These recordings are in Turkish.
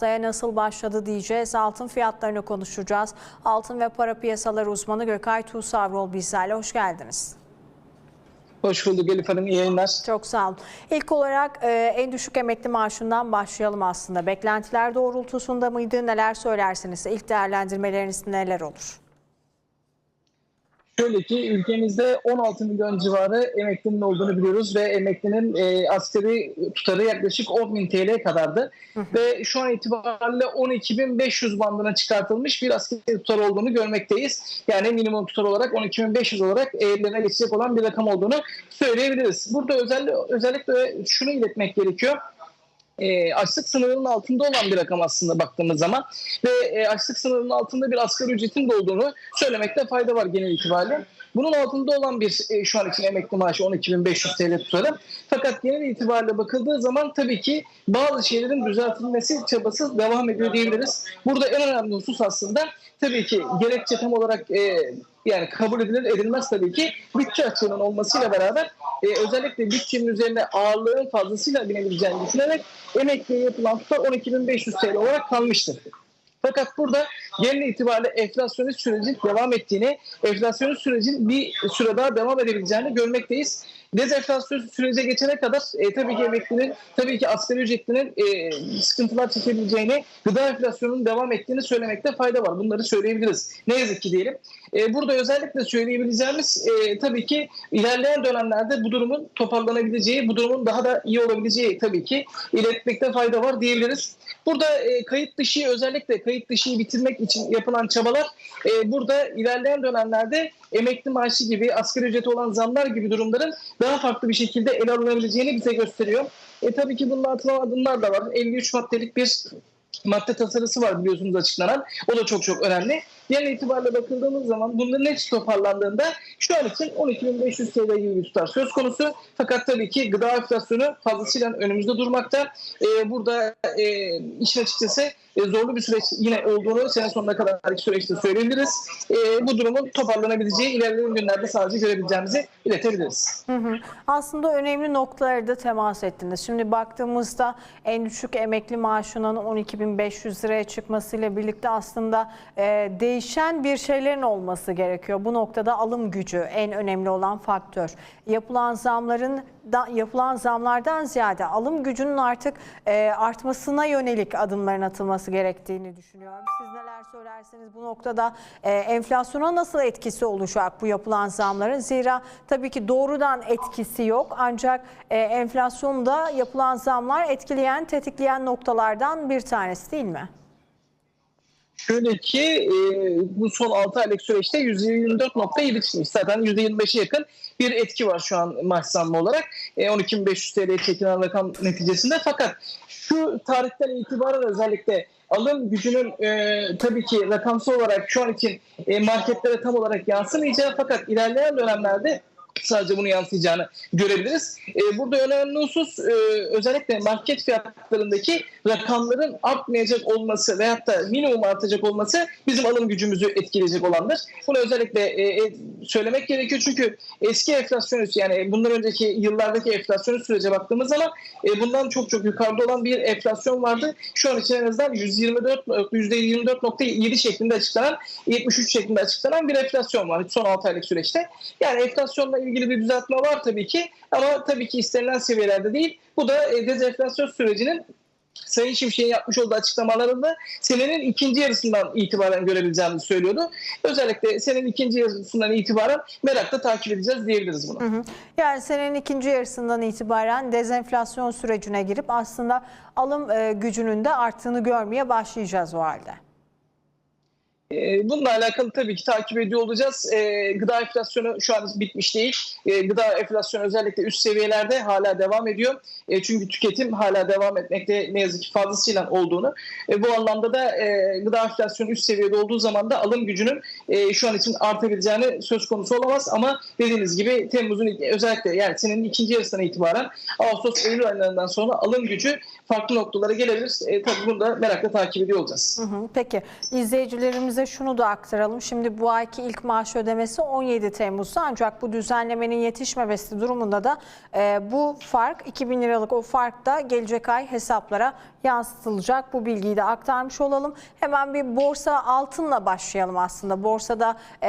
Haftaya nasıl başladı diyeceğiz. Altın fiyatlarını konuşacağız. Altın ve para piyasaları uzmanı Gökay Tuğsavrol bizlerle. Hoş geldiniz. Hoş bulduk Elif Hanım. İyi yayınlar. Çok sağ olun. İlk olarak e, en düşük emekli maaşından başlayalım aslında. Beklentiler doğrultusunda mıydı? Neler söylersiniz? İlk değerlendirmeleriniz neler olur? Şöyle ki ülkemizde 16 milyon civarı emeklinin olduğunu biliyoruz ve emeklinin e, asgari tutarı yaklaşık 10 bin TL kadardı. Ve şu an itibariyle 12.500 bandına çıkartılmış bir asgari tutar olduğunu görmekteyiz. Yani minimum tutar olarak 12.500 olarak ellerine geçecek olan bir rakam olduğunu söyleyebiliriz. Burada özellikle, özellikle şunu iletmek gerekiyor. E, açlık sınırının altında olan bir rakam aslında baktığımız zaman ve e, açlık sınırının altında bir asgari ücretin de olduğunu söylemekte fayda var genel itibariyle. Bunun altında olan bir e, şu an için emekli maaşı 12.500 TL tutarı. Fakat genel itibariyle bakıldığı zaman tabii ki bazı şeylerin düzeltilmesi çabası devam ediyor diyebiliriz. Burada en önemli husus aslında tabii ki gerekçe tam olarak e, yani kabul edilir edilmez tabii ki bütçe açığının olmasıyla beraber e, özellikle bütçenin üzerine ağırlığın fazlasıyla binebileceğini düşünerek emekliye yapılan tutar 12.500 TL olarak kalmıştır. Fakat burada genel itibariyle enflasyonist sürecin devam ettiğini, enflasyonist sürecin bir süre daha devam edebileceğini görmekteyiz. Dezenflasyon sürece geçene kadar e, tabii ki emeklinin, tabii ki asgari ücretlinin e, sıkıntılar çekebileceğini, gıda enflasyonunun devam ettiğini söylemekte fayda var. Bunları söyleyebiliriz. Ne yazık ki diyelim. E, burada özellikle söyleyebileceğimiz e, tabii ki ilerleyen dönemlerde bu durumun toparlanabileceği, bu durumun daha da iyi olabileceği tabii ki iletmekte fayda var diyebiliriz. Burada e, kayıt dışı özellikle kayıt dışıyı bitirmek için yapılan çabalar e, burada ilerleyen dönemlerde emekli maaşı gibi asgari ücreti olan zamlar gibi durumların daha farklı bir şekilde ele alınabileceğini bize gösteriyor. E, tabii ki bunun atılan adımlar da var. 53 maddelik bir madde tasarısı var biliyorsunuz açıklanan. O da çok çok önemli. Genel itibariyle bakıldığımız zaman bunların hepsi toparlandığında şu an için 12.500 TL gibi bir tutar söz konusu. Fakat tabii ki gıda enflasyonu fazlasıyla önümüzde durmakta. Ee, burada e, işin açıkçası e, zorlu bir süreç yine olduğunu sene sonuna kadarki süreçte söyleyebiliriz. E, bu durumun toparlanabileceği ilerleyen günlerde sadece görebileceğimizi iletebiliriz. Hı hı. Aslında önemli noktalara da temas ettiniz. Şimdi baktığımızda en düşük emekli maaşının 12.500 liraya çıkmasıyla birlikte aslında e, değişen bir şeylerin olması gerekiyor. Bu noktada alım gücü en önemli olan faktör. Yapılan zamların da, yapılan zamlardan ziyade alım gücünün artık e, artmasına yönelik adımların atılması gerektiğini düşünüyorum. Siz neler söylersiniz bu noktada e, enflasyona nasıl etkisi olacak bu yapılan zamların? Zira tabii ki doğrudan etkisi yok ancak e, enflasyonda yapılan zamlar etkileyen, tetikleyen noktalardan bir tanesi değil mi? Şöyle ki e, bu son 6 aylık süreçte %24.7 çıkmış. Zaten %25'e yakın bir etki var şu an maaş zammı olarak. E, 12.500 TL'ye çekilen rakam neticesinde. Fakat şu tarihten itibaren özellikle alım gücünün e, tabii ki rakamsal olarak şu an için e, marketlere tam olarak yansımayacağı fakat ilerleyen dönemlerde sadece bunu yansıyacağını görebiliriz. E, burada önemli husus e, özellikle market fiyatlarındaki rakamların artmayacak olması veyahut da minimum artacak olması bizim alım gücümüzü etkileyecek olandır. Bunu özellikle e, e, söylemek gerekiyor çünkü eski enflasyon yani bundan önceki yıllardaki enflasyon sürece baktığımız zaman e, bundan çok çok yukarıda olan bir enflasyon vardı. Şu an için en azından 124 %24.7 şeklinde açıklanan 73 şeklinde açıklanan bir enflasyon var son 6 aylık süreçte. Yani enflasyonla ilgili bir düzeltme var tabii ki ama tabii ki istenilen seviyelerde değil. Bu da e, dezenflasyon sürecinin Sayın Şimşek'in yapmış olduğu açıklamalarında senenin ikinci yarısından itibaren görebileceğimizi söylüyordu. Özellikle senenin ikinci yarısından itibaren merakla takip edeceğiz diyebiliriz bunu. Hı hı. Yani senenin ikinci yarısından itibaren dezenflasyon sürecine girip aslında alım e, gücünün de arttığını görmeye başlayacağız o halde. Ee, Bununla alakalı tabii ki takip ediyor olacağız. Ee, gıda enflasyonu şu an bitmiş değil. Ee, gıda enflasyonu özellikle üst seviyelerde hala devam ediyor. Çünkü tüketim hala devam etmekte ne yazık ki fazlasıyla olduğunu. Bu anlamda da e, gıda enflasyonu üst seviyede olduğu zaman da alım gücünün e, şu an için artabileceğini söz konusu olamaz. Ama dediğiniz gibi Temmuz'un özellikle yani senenin ikinci yarısından itibaren Ağustos Eylül aylarından sonra alım gücü farklı noktalara gelebilir. Tabii bunu da merakla takip ediyor olacağız. Peki izleyicilerimize şunu da aktaralım. Şimdi bu ayki ilk maaş ödemesi 17 Temmuz'da ancak bu düzenlemenin yetişmemesi durumunda da e, bu fark 2000 liralık o fark da gelecek ay hesaplara yansıtılacak. Bu bilgiyi de aktarmış olalım. Hemen bir borsa altınla başlayalım aslında. Borsada e,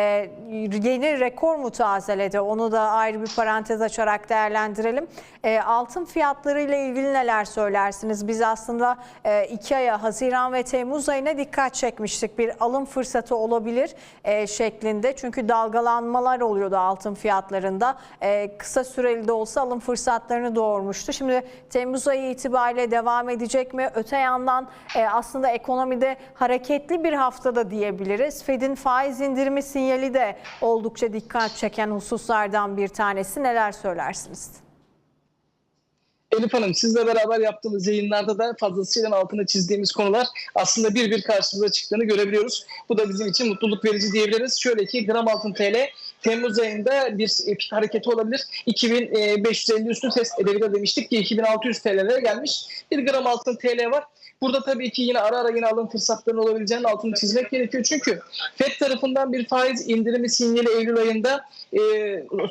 yeni rekor mu tazeledi? Onu da ayrı bir parantez açarak değerlendirelim. E, altın fiyatları ile ilgili neler söylersiniz? Biz aslında e, iki aya Haziran ve Temmuz ayına dikkat çekmiştik. Bir alım fırsatı olabilir e, şeklinde. Çünkü dalgalanmalar oluyordu altın fiyatlarında. E, kısa süreli de olsa alım fırsatlarını doğurmuştu. Şimdi Temmuz ayı itibariyle devam edecek mi? Öte yandan e, aslında ekonomide hareketli bir haftada diyebiliriz. Fed'in faiz indirimi sinyali de oldukça dikkat çeken hususlardan bir tanesi. Neler söylersiniz? Elif Hanım sizle beraber yaptığımız yayınlarda da fazlasıyla altına çizdiğimiz konular aslında bir bir karşımıza çıktığını görebiliyoruz. Bu da bizim için mutluluk verici diyebiliriz. Şöyle ki gram altın TL Temmuz ayında bir pik hareketi olabilir. 2550 üstü test edebilir demiştik ki 2600 TL'lere gelmiş. Bir gram altın TL var. Burada tabii ki yine ara ara yine alım fırsatlarının olabileceğinin altını çizmek gerekiyor. Çünkü FED tarafından bir faiz indirimi sinyali Eylül ayında e,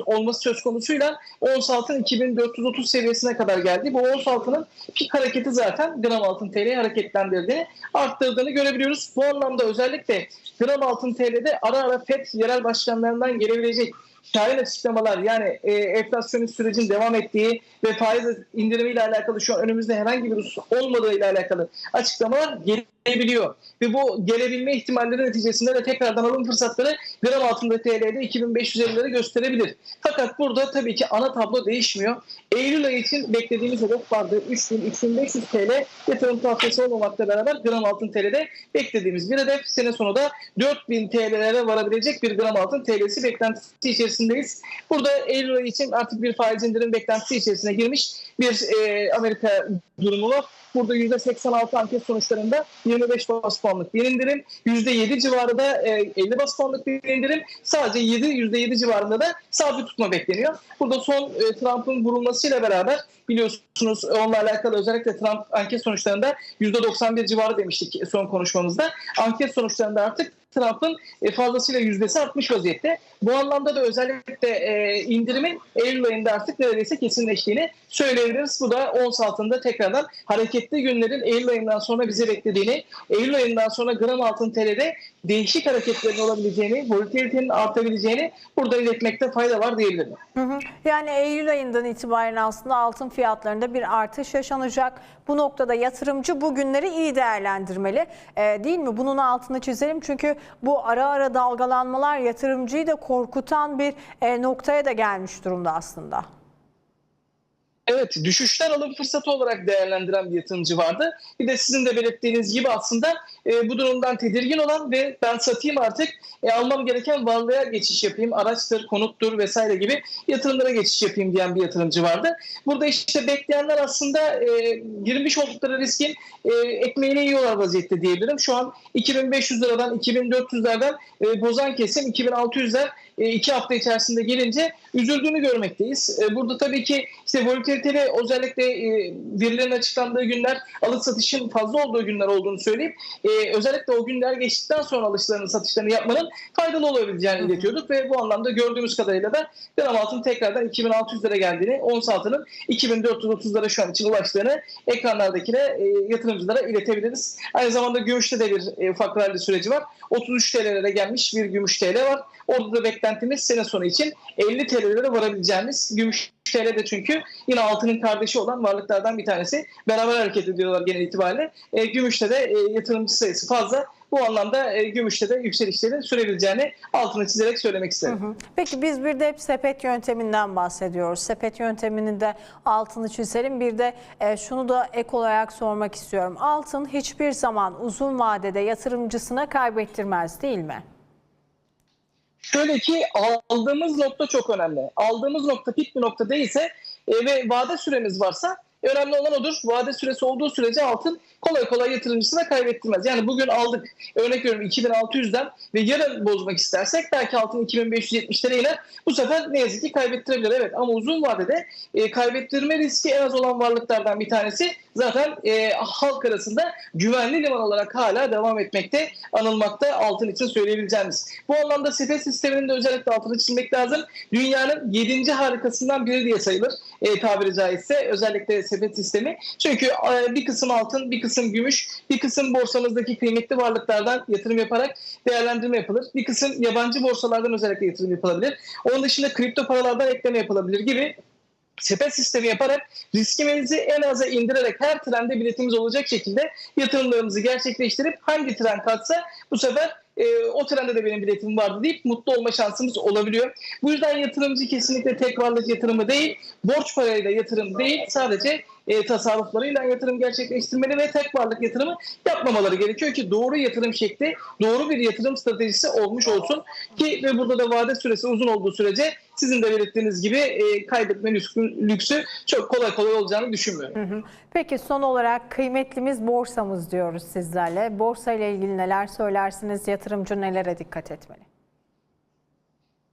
olması söz konusuyla ons altın 2430 seviyesine kadar geldi. Bu ons altının pik hareketi zaten gram altın TL'yi hareketlendirdiğini, arttırdığını görebiliyoruz. Bu anlamda özellikle gram altın TL'de ara ara FED yerel başkanlarından gelebilecek şahin açıklamalar yani e, enflasyonist sürecin devam ettiği ve faiz indirimiyle alakalı şu an önümüzde herhangi bir husus olmadığı ile alakalı açıklamalar gelebiliyor. Ve bu gelebilme ihtimalleri neticesinde de tekrardan alım fırsatları gram altında TL'de 2550'leri gösterebilir. Fakat burada tabii ki ana tablo değişmiyor. Eylül ayı için beklediğimiz hedef vardı. 3000-3500 TL yatırım tavsiyesi olmamakla beraber gram altın TL'de beklediğimiz bir hedef. Sene sonu da 4000 TL'lere varabilecek bir gram altın TL'si beklentisi içerisindeyiz. Burada Eylül ayı için artık bir faiz indirim beklentisi içerisine girmiş bir e, Amerika durumu var. Burada %86 anket sonuçlarında 25 bas puanlık bir indirim, %7 civarında e, 50 bas puanlık bir indirim, sadece 7 %7 civarında da sabit tutma bekleniyor. Burada son e, Trump'ın vurulmasıyla beraber biliyorsunuz onunla alakalı özellikle Trump anket sonuçlarında %91 civarı demiştik son konuşmamızda. Anket sonuçlarında artık Trump'ın e, fazlasıyla yüzdesi artmış vaziyette. Bu anlamda da özellikle e, indirimin Eylül ayında artık neredeyse kesinleştiğini söyleyebiliriz. Bu da ons altında tekrardan hareketli günlerin Eylül ayından sonra bize beklediğini, Eylül ayından sonra gram altın TL'de değişik hareketlerin olabileceğini, volatilitenin artabileceğini burada iletmekte fayda var diyebilirim. Yani Eylül ayından itibaren aslında altın fiyatlarında bir artış yaşanacak. Bu noktada yatırımcı bu günleri iyi değerlendirmeli. Ee, değil mi? Bunun altını çizelim çünkü bu ara ara dalgalanmalar yatırımcıyı da korkutan bir e, noktaya da gelmiş durumda aslında. Evet, düşüşten alım fırsatı olarak değerlendiren bir yatırımcı vardı. Bir de sizin de belirttiğiniz gibi aslında e, bu durumdan tedirgin olan ve ben satayım artık e, almam gereken varlığa geçiş yapayım, araçtır, konuttur vesaire gibi yatırımlara geçiş yapayım diyen bir yatırımcı vardı. Burada işte bekleyenler aslında e, girmiş oldukları riskin e, ekmeğini yiyorlar vaziyette diyebilirim. Şu an 2500 liradan 2400'lerden e, bozan kesim 2600'ler e, iki hafta içerisinde gelince üzüldüğünü görmekteyiz. E, Burada tabii ki işte volatiliteli özellikle e, verilerin açıklandığı günler alış satışın fazla olduğu günler olduğunu söyleyip e, özellikle o günler geçtikten sonra alışlarını satışlarını yapmanın faydalı olabileceğini iletiyorduk ve bu anlamda gördüğümüz kadarıyla da gram altın tekrardan 2600 lira geldiğini, ons altının 2430 lira şu an için ulaştığını ekranlardakine e, yatırımcılara iletebiliriz. Aynı zamanda gümüşte de bir e, ufak rally süreci var. 33 TL'lere gelmiş bir gümüş TL var. Orada da beklentimiz sene sonu için 50 TL'lere varabileceğimiz gümüş TL de çünkü yine altının kardeşi olan varlıklardan bir tanesi. Beraber hareket ediyorlar genel itibariyle. E, gümüşte de e, yatırımcı sayısı fazla. Bu anlamda e, gümüşte de yükselişlerin sürebileceğini altını çizerek söylemek isterim. Hı. Peki biz bir de hep sepet yönteminden bahsediyoruz. Sepet yönteminin de altını çizelim. Bir de e, şunu da ek olarak sormak istiyorum. Altın hiçbir zaman uzun vadede yatırımcısına kaybettirmez değil mi? Şöyle ki aldığımız nokta çok önemli. Aldığımız nokta pik bir nokta değilse e, ve vade süremiz varsa Önemli olan odur. Vade süresi olduğu sürece altın kolay kolay yatırımcısına kaybettirmez. Yani bugün aldık örnek veriyorum 2600'den ve yarın bozmak istersek belki altın 2570'lere iner. Bu sefer ne yazık ki kaybettirebilir. Evet ama uzun vadede e, kaybettirme riski en az olan varlıklardan bir tanesi zaten e, halk arasında güvenli liman olarak hala devam etmekte, anılmakta altın için söyleyebileceğimiz. Bu anlamda sepet sisteminin de özellikle altını çizmek lazım. Dünyanın 7. harikasından biri diye sayılır e, tabiri caizse özellikle sepet sistemi. Çünkü e, bir kısım altın, bir kısım gümüş, bir kısım borsamızdaki kıymetli varlıklardan yatırım yaparak değerlendirme yapılır. Bir kısım yabancı borsalardan özellikle yatırım yapılabilir. Onun dışında kripto paralardan ekleme yapılabilir gibi sepet sistemi yaparak riskimizi en aza indirerek her trende biletimiz olacak şekilde yatırımlarımızı gerçekleştirip hangi tren kalksa bu sefer e, o trende de benim biletim vardı deyip mutlu olma şansımız olabiliyor. Bu yüzden yatırımcı kesinlikle tek yatırımı değil, borç parayla yatırım değil, sadece e, tasarruflarıyla yatırım gerçekleştirmeli ve tek varlık yatırımı yapmamaları gerekiyor ki doğru yatırım şekli, doğru bir yatırım stratejisi olmuş olsun ki ve burada da vade süresi uzun olduğu sürece sizin de belirttiğiniz gibi e, kaybetme lüksü, çok kolay kolay olacağını düşünmüyorum. Peki son olarak kıymetlimiz borsamız diyoruz sizlerle. Borsa ile ilgili neler söylersiniz? Yatırımcı nelere dikkat etmeli?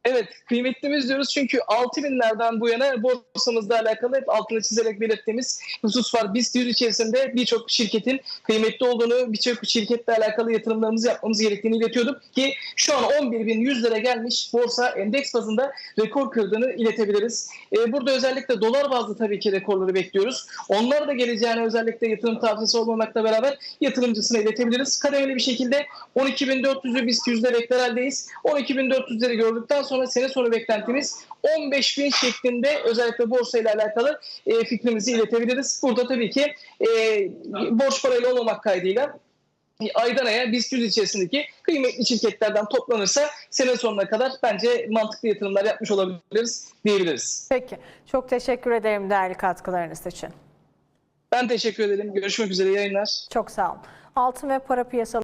Evet kıymetlimiz diyoruz çünkü 6000'lerden bu yana borsamızla alakalı hep altını çizerek belirttiğimiz husus var. BIST 100 içerisinde birçok şirketin kıymetli olduğunu, birçok şirketle alakalı yatırımlarımızı yapmamız gerektiğini iletiyorduk ki şu an 11.100 lira gelmiş borsa endeks bazında rekor kırdığını iletebiliriz. Ee, burada özellikle dolar bazlı tabii ki rekorları bekliyoruz. Onlar da geleceğine özellikle yatırım tavsiyesi olmamakla beraber yatırımcısına iletebiliriz. Kademeli bir şekilde 12.400'ü BIST 100'de bekler haldeyiz. 12.400'leri gördükten sonra sene sonu beklentimiz 15.000 şeklinde özellikle borsa ile alakalı e, fikrimizi iletebiliriz. Burada tabii ki e, borç parayla olmamak kaydıyla aydan aya BIST 100 içerisindeki kıymetli şirketlerden toplanırsa sene sonuna kadar bence mantıklı yatırımlar yapmış olabiliriz diyebiliriz. Peki. Çok teşekkür ederim değerli katkılarınız için. Ben teşekkür ederim. Görüşmek üzere yayınlar. Çok sağ olun. Altın ve para piyasaları